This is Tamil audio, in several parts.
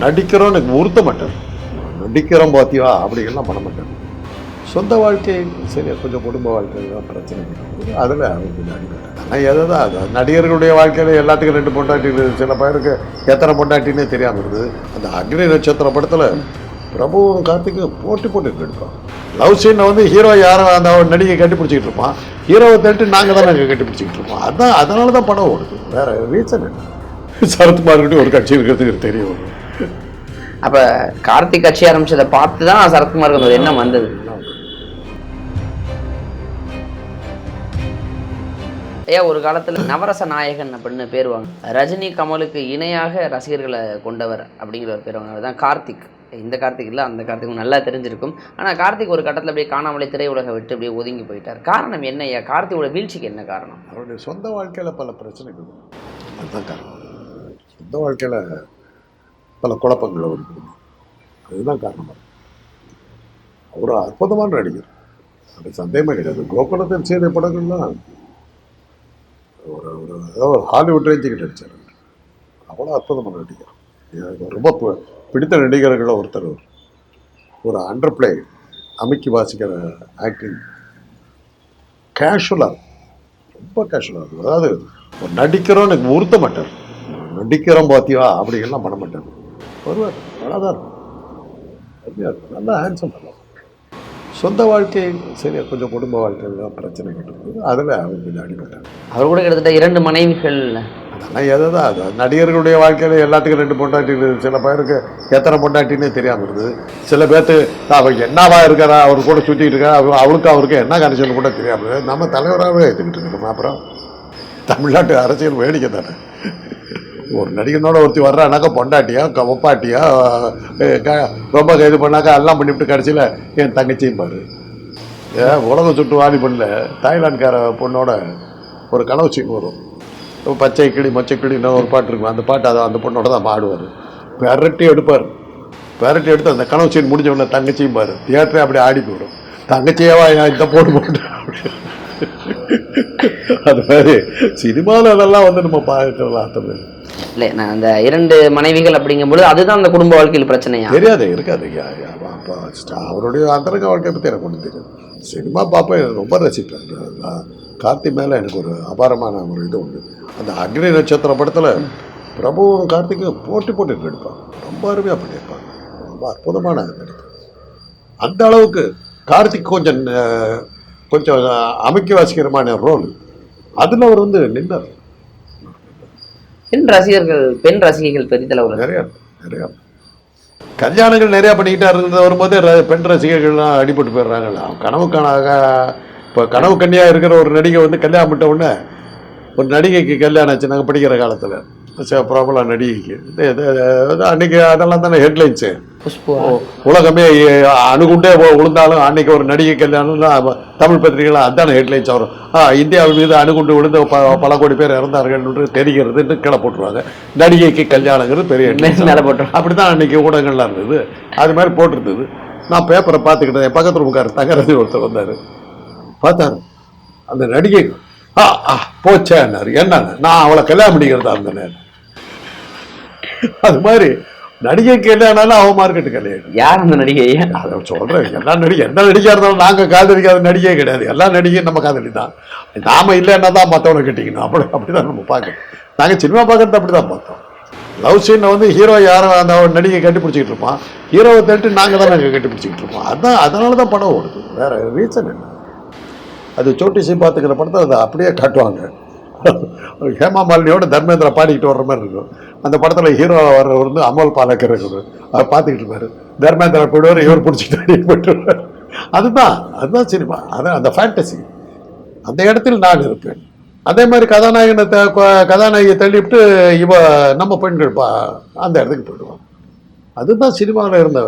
நடிக்கிறோன்னு உறுத்த மாட்டார். நடிக்கிறோம் பார்த்தியா அப்படிங்கலாம் பண்ண மாட்டார். சொந்த வாழ்க்கை சரி கொஞ்சம் குடும்ப வாழ்க்கையில் பிரச்சனை. அதில் அடிபட்டார் ஆனால் எதை தான் அது நடிகர்களுடைய வாழ்க்கையில் எல்லாத்துக்கும் ரெண்டு பொண்டாட்டி சில பேருக்கு எத்தனை பொண்டாட்டினே தெரியாமல் இருந்தது. அந்த அக்னி நட்சத்திர படத்தில் பிரபுவும் கார்த்திக்கும் போட்டி போட்டு எடுப்பான் லவ் சீனை வந்து ஹீரோ யாரும் அந்த நடிகை கட்டிப்பிடிச்சிக்கிட்டு இருப்பான். ஹீரோவை தட்டு நாங்கள் தான் நாங்கள் கட்டிப்பிடிச்சிக்கிட்டு இருப்போம். அதான் அதனால தான் படம் ஓடுது. வேறு ரீசன் என்ன? சரத்குமார்கிட்ட ஒரு கட்சி இருக்கிறதுக்கு தெரியும். அப்ப கார்த்திக் கட்சி ஆரம்பிச்சதை பார்த்து தான் சரத்குமாருக்கு அந்த என்ன எண்ணம் வந்தது. ஐயா ஒரு காலத்தில் நவரச நாயகன் அப்படின்னு பேர் வாங்க. ரஜினி கமலுக்கு இணையாக ரசிகர்களை கொண்டவர் அப்படிங்கிற ஒரு பேர் வாங்க. தான் கார்த்திக். இந்த கார்த்திக் இல்லை அந்த கார்த்திக் நல்லா தெரிஞ்சிருக்கும். ஆனால் கார்த்திக் ஒரு கட்டத்தில் அப்படியே காணாமலே திரையுலக விட்டு அப்படியே ஒதுங்கி போயிட்டார். காரணம் என்ன ஐயா? கார்த்திகோட வீழ்ச்சிக்கு என்ன காரணம்? அவருடைய சொந்த வாழ்க்கையில் பல பிரச்சனைகள் அதுதான் காரணம். சொந்த வாழ்க்கையில் பல குழப்பங்கள் அவருக்கு அதுதான் காரணமாக அவர் அற்புதமான நடிகர். அது சந்தேகமே கிடையாது. கோகுலத்தில் செய்த படங்கள்லாம் ஒரு ஒரு ஏதாவது ஒரு ஹாலிவுட் ரேஞ்சுக்கு நடித்தார் அவ்வளோ அற்புதமான நடிகர். எனக்கு ரொம்ப பிடித்த நடிகர்களில் ஒருத்தர் ஒரு அண்டர் பிளே அமைக்கி வாசிக்கிற ஆக்டிங் கேஷுவலாக ரொம்ப கேஷுவலாக இருக்கும். அதாவது ஒரு நடிக்கிறோன்னு உறுத்த மாட்டார். நடிக்கிறோம் பார்த்தியா அப்படிங்கெல்லாம் பண்ண மாட்டார். அருமையாக இருக்கும் நல்லா ஹேண்ட்ஸம் சொந்த வாழ்க்கை சரி கொஞ்சம் குடும்ப வாழ்க்கையில் பிரச்சனைகள் இருக்குது அதில் அவர் கொஞ்சம் அடிபட்டார். அவர் கூட கிட்டத்தட்ட இரண்டு மனைவிகள். அதெல்லாம் எதை தான் அது நடிகர்களுடைய வாழ்க்கையில் எல்லாத்துக்கும் ரெண்டு பொண்டாட்டி இருக்குது. சில பேருக்கு எத்தனை பொண்டாட்டினே தெரியாமல் இருந்தது சில பேர்த்து அவள் என்னவா இருக்காரா அவர் கூட சுற்றிட்டு இருக்கா? அவ அவளுக்கு அவருக்கு என்ன கனெக்ஷன் கூட தெரியாமல். நம்ம தலைவராகவே எடுத்துக்கிட்டு இருக்கோம் அப்புறம்? தமிழ்நாட்டு அரசியல் வேடிக்கை தானே. ஒரு நடிகனோட ஒருத்தி வர்றானாக்கா பொண்டாட்டியா க- ஒப்பாட்டியா க- ரொம்ப இது பண்ணாக்கா எல்லாம் பண்ணிவிட்டு கடைசியில் என் தங்கச்சியும் பாரு. ஏன் உலகம் சுட்டு வாலி பண்ணல. தாய்லாந்துக்கார பொண்ணோட ஒரு கனவு சீன் வரும். பச்சை கிளி மொச்சை கிளின்னு ஒரு பாட்டு இருக்கும். அந்த பாட்டு அதை அந்த பொண்ணோட தான் பாடுவார். பெரட்டி எடுப்பார். பெரட்டி எடுத்து அந்த கனவு சீன் முடிஞ்ச உடனே தங்கச்சியும் பாரு. தியேட்டரே அப்படி ஆடி போயிடும். தங்கச்சியவா ஏன் இந்த போட்டு போட்டு? அது மாதிரி சினிமாவில் அதெல்லாம் வந்து நம்ம பார்க்கலாம் அத்தனை இல்லை நான் அந்த இரண்டு மனைவிகள் அப்படிங்கும்போது அதுதான் அந்த குடும்ப வாழ்க்கையில் பிரச்சனையா? தெரியாது இருக்காது. ஐயா, அவருடைய அந்தரங்க வாழ்க்கையை பற்றி எனக்கு ஒன்றும் தெரியும் சினிமா பார்ப்பேன் ரொம்ப ரசிப்பேன். கார்த்தி மேலே எனக்கு ஒரு அபாரமான ஒரு இது உண்டு. அந்த அக்னி நட்சத்திர படத்தில் பிரபுவும் கார்த்திக்கும் போட்டி போட்டு நடிப்பாங்க ரொம்ப அருமையாக பண்ணியிருப்பாங்க ரொம்ப அற்புதமான நடிப்பு அந்த அளவுக்கு கார்த்திக் கொஞ்சம் கொஞ்சம் அமைக்க வாசிக்கிறமான ரோல். அதில் அவர் வந்து நின்றார் பெண் ரசிகர்கள் பெண் ரசிகைகள் பெரிதளவு நிறையா நிறையா. கல்யாணங்கள் நிறையா பண்ணிக்கிட்டா இருந்தது வரும்போது ர- பெண் ரசிகர்கள்லாம் அடிபட்டு போயிடுறாங்கல்ல. கனவு காணாக இப்போ கனவு கன்னியாக இருக்கிற ஒரு நடிகை வந்து கல்யாணம் பண்ணிட்ட உடனே ஒரு நடிகைக்கு கல்யாணம் ஆச்சு நாங்கள் படிக்கிற காலத்தில். பிரபல நடிகைக்கு. அன்னைக்கு அதெல்லாம் தானே ஹெட்லைன்ஸு. உலகமே அணுகுண்டே விழுந்தாலும் அன்னைக்கு ஒரு நடிகை கல்யாணம்னா அவ- தமிழ் பத்திரிகைலாம் அதான ஹெட்லைன்ஸ் வரும் ஆ இந்தியாவில் மீது அணுகுண்டு விழுந்து பல கோடி பேர் இறந்தார்கள் என்று தெரிகிறதுன்னு கீழே போட்டுருவாங்க. நடிகைக்கு கல்யாணங்கிறது பெரிய போட்டுரும். அப்படி தான் அன்னைக்கு ஊடகங்கள்லாம் இருந்தது. அது மாதிரி போட்டிருந்தது. நான் பேப்பரை பார்த்துக்கிட்டேன். என் பக்கத்தில் உட்கார் தங்கரசி ஒருத்தர் வந்தார். பார்த்தாரு. அந்த நடிகை ஆ ஆ போச்சேன்னாரு என்னன்னு நான் அவளை கல்யாணம் பண்ணிக்கிறதா இருந்தேன். அது மாதிரி நடிகைக்கு கல்யாணம்னா அவன் மார்க்கெட்டு கல்யாணம் யார் அந்த நடிகை? அதை சொல்கிறேன் எல்லா நடிகை எந்த நடிகையாக இருந்தாலும் நாங்கள் காதலிக்காத நடிகையே கிடையாது. எல்லா நடிகையும் நம்ம காதலி தான் நாம இல்லைன்னா தான் மற்றவனை கட்டிக்கணும்? அப்படி அப்படி தான் நம்ம பார்க்கணும். நாங்கள் சினிமா பார்க்கறது அப்படி தான் பார்த்தோம். லவ் சீனில் வந்து ஹீரோ யாரும் அந்த நடிகை கட்டி பிடிச்சிக்கிட்டு இருப்பான். ஹீரோவை தட்டு நாங்கள் தான் நாங்கள் கட்டி பிடிச்சிக்கிட்டு இருப்போம். அதான் அதனால தான் படம் ஓடுது. வேற ரீசன் என்ன? அது சோட்டிசி பார்த்துக்கிற படத்தை அதை அப்படியே காட்டுவாங்க. ஹேமா மாலினியோட தர்மேந்திரா பாடிக்கிட்டு வர்ற மாதிரி இருக்கும். அந்த படத்தில் ஹீரோ வர்றவர் வந்து அமல் பாலக்கர் அவர் பார்த்துக்கிட்டு இருப்பார். தர்மேந்திரா போயிடுவார் இவர் பிடிச்சிட்டு அடியே போயிட்டுருவார் அதுதான் அதுதான் சினிமா. அதான் அந்த ஃபேண்டசி அந்த இடத்தில் நான் இருப்பேன். அதே மாதிரி கதாநாயகனை த- கதாநாயகியை தள்ளிவிட்டு இவ நம்ம பெண்கள் பா அந்த இடத்துக்கு போயிடுவான் அதுதான் சினிமாவில் இருந்த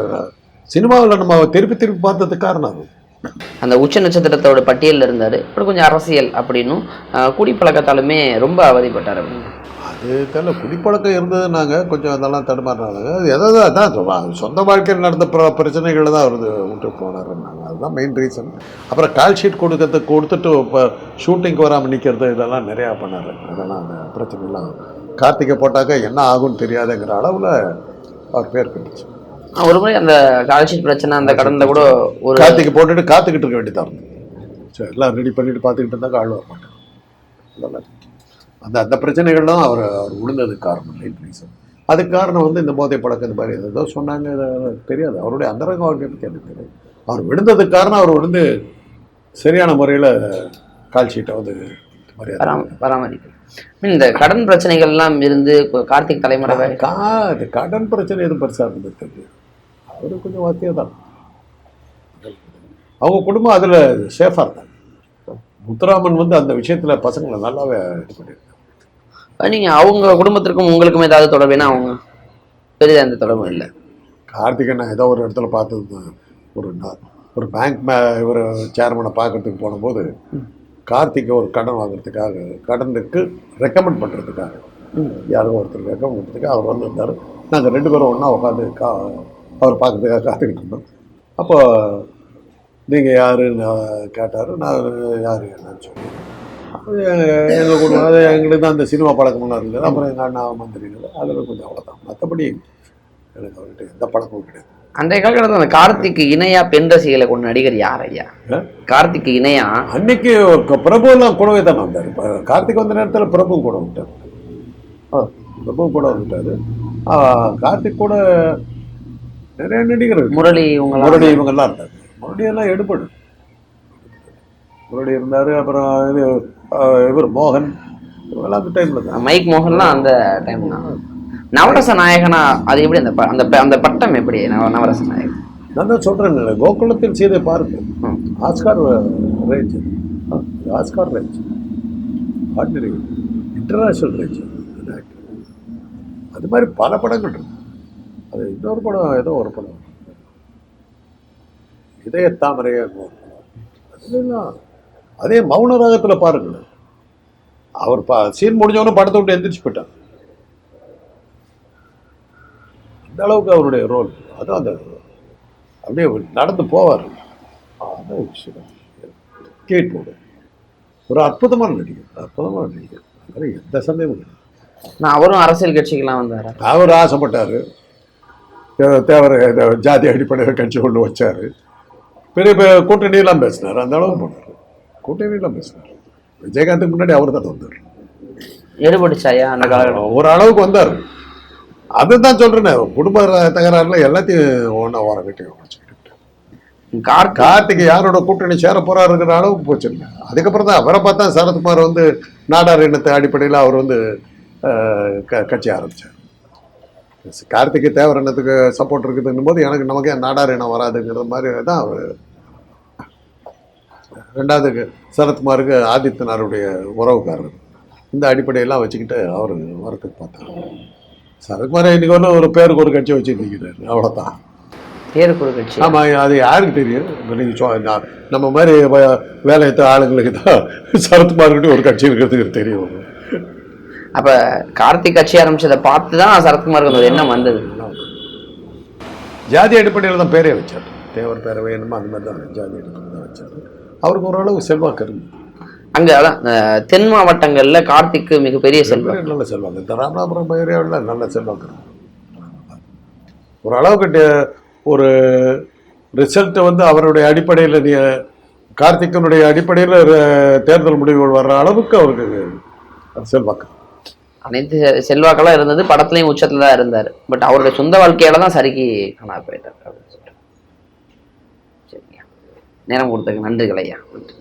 சினிமாவில் நம்ம திருப்பி திருப்பி பார்த்ததுக்கு காரணம் அது. அந்த உச்ச நட்சத்திரத்தோட பட்டியலில் இருந்தார். அப்புறம் கொஞ்சம் அரசியல் அப்படின்னும் குடிப்பழக்கத்தாலுமே ரொம்ப அவதிப்பட்டார் அப்படின்னு அது தெரியல குடிப்பழக்கம் இருந்தது நாங்கள் கொஞ்சம் அதெல்லாம் தடுமாறினாங்க. அது எதாவது அதான் சொந்த வாழ்க்கையில் நடந்த பிர பிரச்சனைகள் தான் அவர் விட்டு நாங்கள் அதுதான் மெயின் ரீசன் அப்புறம் கால் ஷீட் கொடுக்கறது கொடுத்துட்டு இப்போ ஷூட்டிங்க்கு வராமல் நிற்கிறது இதெல்லாம் நிறையா பண்ணார். அதெல்லாம் அந்த பிரச்சனைலாம் கார்த்திகை போட்டாக்க என்ன ஆகும்னு தெரியாதுங்கிற அளவில் அவர் பேர் கிடைச்சு ஒரு முறை அந்த கால்ஷீட் பிரச்சனை அந்த கடன்ல கூட ஒரு கார்த்திகை போட்டுட்டு காத்துக்கிட்டு இருக்க வேண்டியதாக இருந்தது. சரி எல்லாம் ரெடி பண்ணிட்டு பார்த்துக்கிட்டு இருந்தா ஆள் வர அதெல்லாம் அந்த அந்த பிரச்சனைகள்லாம் அவர் அவர் விழுந்ததுக்கு காரணம் மெயின் ரீசன் அதுக்கு காரணம் வந்து இந்த போதை பழக்கம் இந்த மாதிரி ஏதோ சொன்னாங்க தெரியாது. அவருடைய அந்தரங்க வாழ்க்கை பற்றி எனக்கு தெரியாது. அவர் விழுந்ததுக்கு காரணம் அவர் விழுந்து சரியான முறையில் கால் ஷீட்டை வந்து பராமரிப்பு இந்த கடன் பிரச்சனைகள் எல்லாம் இருந்து கார்த்திக் தலைமுறை கடன் பிரச்சனை எதுவும் பெருசாக இருந்தது தெரியும் அவரு கொஞ்சம் வசதியாக தான் அவங்க குடும்பம் அதில் சேஃபாக இருந்தாங்க. முத்துராமன் வந்து அந்த விஷயத்தில் பசங்களை நல்லாவே இது பண்ணியிருக்காங்க நீங்க அவங்க குடும்பத்திற்கும் உங்களுக்கும் ஏதாவது தொடர்பு ஏன்னா அவங்க? பெரிதா எந்த தொடர்பும் இல்லை. கார்த்திகை நான் ஏதோ ஒரு இடத்துல பார்த்தது. ஒரு ஒரு பேங்க் மே இவர் சேர்மனை பார்க்கறதுக்கு போனபோது கார்த்திகை ஒரு கடன் வாங்குறதுக்காக கடனுக்கு ரெக்கமெண்ட் பண்ணுறதுக்காக யாரோ ஒருத்தர் ரெக்கமெண்ட் பண்ணுறதுக்கு அவர் வந்திருந்தார். நாங்கள் ரெண்டு பேரும் ஒன்றா உட்காந்து கா அவர் பார்க்கறதுக்காக காத்துக்கிட்டு இருந்தோம். அப்போ நீங்கள் யாருன்னு கேட்டார் நான் யார் என்னன்னு சொல்லி. எங்கள் குடும்பம் அது எங்களுக்கு தான் அந்த சினிமா பழக்கமெல்லாம் இருந்தது அப்புறம் எங்கள் அண்ணா மந்திரிகள் அதில் கொஞ்சம் அவ்வளோதான் மற்றபடி எனக்கு அவர்கிட்ட எந்த பழக்கமும் கிடையாது. அன்றைய காலகட்டத்தில் அந்த கார்த்திக்கு இணையா பெண் ரசிகளை கொண்ட நடிகர் யார் ஐயா? கார்த்திக்கு இணையா? அன்னைக்கு க- பிரபு எல்லாம் கூடவே தானே வந்தார். இப்போ கார்த்திக் வந்த நேரத்தில் பிரபு கூட வந்துட்டார் ஓ பிரபு கூட வந்துட்டார். ஆ, கார்த்திக் கூட நிறைய நடிகர்கள் முரளி உங்களா முரளி இவங்கெல்லாம் இருந்தாங்க முரளி எல்லாம் எடுபடு முரளி இருந்தார் அப்புறம் இது இவர் மோகன் இவங்கெல்லாம் அந்த டைமில் தான். மைக் மோகன்லாம் அந்த டைம் தான். நவரச நாயகனா அது எப்படி அந்த அந்த அந்த பட்டம் எப்படி? நவ நவரச நாயகன். நான் தான் சொல்கிறேன் கோகுலத்தில் சீதை ம். Oscar range. Oscar range. Ordinary international range. அது மாதிரி பல படங்கள் இருக்கு. அது இன்னொரு படம் ஏதோ ஒரு படம். இதய தாமரையே. அதுலாம் அதே மௌன ராகத்தில் பாருங்கள். அவர் பா சீன் முடிஞ்சவொன்னே படத்தை விட்டு எந்திரிச்சு போயிட்டார். அந்த அளவுக்கு அவருடைய ரோல். அதான் அந்த அப்படியே நடந்து போவார். அதான் விஷயம். கேட் போடு. ஒரு அற்புதமான நடிகர் அற்புதமான நடிகர். அதில் எந்த சந்தேகமும் இல்லை. நான் அவரும் அரசியல் கட்சிக்கெல்லாம் வந்தாரா? அவர் ஆசைப்பட்டார். தேவர ஜாதி அடிப்படையில் கட்சி கொண்டு வச்சார். பெரிய கூட்டணியெல்லாம் பேசினார். அந்த அளவுக்கு போனார். கூட்டணியெல்லாம் பேசினார். விஜயகாந்துக்கு முன்னாடி அவர் தான் வந்தார். எடுபட்டுச்சா ஐயா அந்த காலகட்டம் ஒரு அளவுக்கு வந்தார். அதுதான் சொல்கிறேனே குடும்ப தகராறுல எல்லாத்தையும் ஒன்றா வர கட்டி வச்சுக்கிட்டு கார்த்திக் யாரோட கூட்டணி சேர போறாருங்கிற அளவுக்கு போச்சுங்க அதுக்கப்புறம் தான் அவரை பார்த்தா சரத்குமார் வந்து நாடார் இனத்தை அடிப்படையில் அவர் வந்து கட்சி ஆரம்பிச்சார். கார்த்திகை தேவர் இனத்துக்கு சப்போர்ட் இருக்குதுன்னும் போது எனக்கு நமக்கே நாடார் இனம் வராதுங்கிற மாதிரி தான் அவர். ரெண்டாவது சரத்குமாருக்கு ஆதித்யநாருடைய உறவுக்காரர். இந்த அடிப்படையெல்லாம் வச்சுக்கிட்டு அவர் வரத்துக்கு பார்த்தார். சரத்குமார் இன்னைக்கு ஒன்று ஒரு பேருக்கு ஒரு கட்சி வச்சு நிற்கிறாரு அவ்வளோதான் பேருக்கு ஒரு கட்சி. ஆமா அது யாருக்கு தெரியும்? இப்ப நீங்க சொ- நான் நம்ம மாதிரி வேலையத்த ஆளுங்களுக்கு தான் சரத்குமார்கிட்ட ஒரு கட்சி இருக்கிறதுக்கு தெரியும். அப்ப கார்த்திக் கட்சி ஆரம்பிச்சதை பார்த்து தான் சரத்குமாருக்கு எண்ணம் வந்தது? ஜாதி அடிப்படையில் தான் பேரே வச்சார். தேவர் பேரவை என்னமோ அந்த மாதிரி தான் ஜாதி அடிப்படையில் தான் வச்சார். அவருக்கு ஓரளவு செல்வாக்கு இருந்து அங்க அதான் தென் மாவட்டங்கள்ல கார்த்திக்கு மிகப்பெரிய செல்வம் நல்ல செல்வாக்கு. இந்த ராமநாதபுரம் ஏரியாவில் நல்ல செல்வாக்கு இருக்கு ஒரு அளவுக்கு டே- ஒரு ரிசல்ட்டை வந்து அவருடைய அடிப்படையில் நீ கார்த்திகனுடைய அடிப்படையில் தேர்தல் முடிவுகள் வர்ற அளவுக்கு அவருக்கு செல்வாக்கு. அனைத்து செல்வாக்கெல்லாம் இருந்தது படத்துலயும் உச்சத்துல தான் இருந்தார். பட் அவருடைய சொந்த வாழ்க்கையால தான் சரிக்கு காணா போயிட்டார் அப்படின்னு சொல்லிட்டு. சரிங்க நேரம் கொடுத்ததுக்கு நன்றிகள் ஐயா. நன்றி.